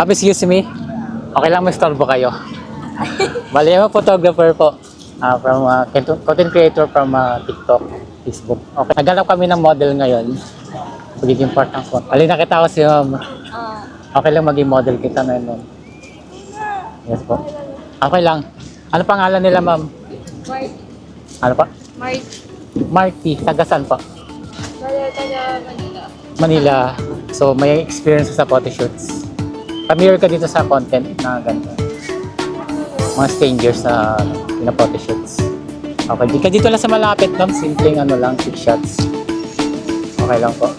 Ma'am, excuse me. Okay lang may-storbo kayo. Bali, ako photographer po. Ah, from ah, content- content creator from ah, TikTok, Facebook. Okay. Naghanap kami ng model ngayon. Magiging part ng phone. Bali, nakita ko si ma'am. Okay lang maging model kita ngayon. ma'am. Yes po. Okay lang. Ano pangalan nila, ma'am? Mark. Ano pa? Mark. Marky. Taga saan po? Taga Manila. Manila. So, may experience sa photoshoots. Familiar ka dito sa content na ganito. Mga strangers na na photoshoots. Okay, di dito lang sa malapit, ma'am. Simpleng ano lang, quick shots. Okay lang po.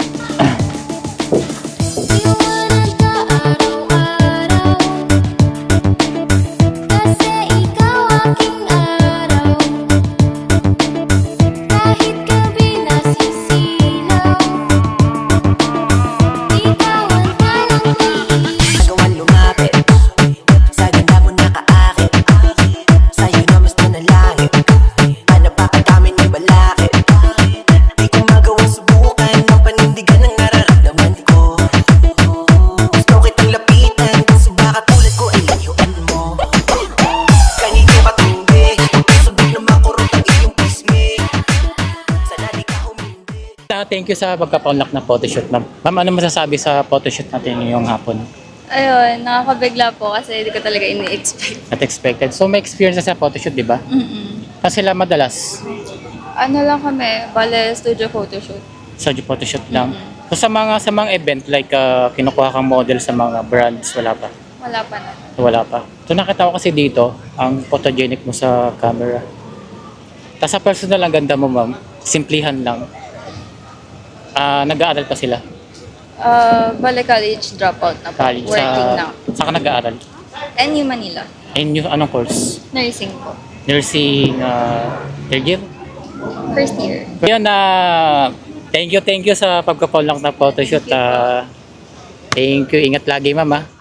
Thank you sa pagkapaunlak na photoshoot, ma'am. Ma'am, ano masasabi sa photoshoot natin ngayong hapon? Ayun, nakakabigla po kasi hindi ko talaga ini-expect. Not expected. So, may experience na sa photoshoot, di ba? Mm-mm. Kasi sila madalas Ano lang kami, bale studio photoshoot. sa photoshoot lang. So, sa mga sa mga event like uh, kinukuha kang model sa mga brands, wala pa. Wala pa na. Wala pa. So nakita ko kasi dito, ang photogenic mo sa camera. Tapos sa personal, ang ganda mo ma'am. Simplihan lang. Ah, nag-aaral pa sila. Ah, bale college dropout na po. College Working sa... na. Saan ka nag-aaral? NU Manila. Yung anong course? Nursing po. Nursing, uh, third year? First year. Yun na, thank you, thank you sa pagkapon lang na photoshoot. ah. thank you, ingat lagi ma'am ah.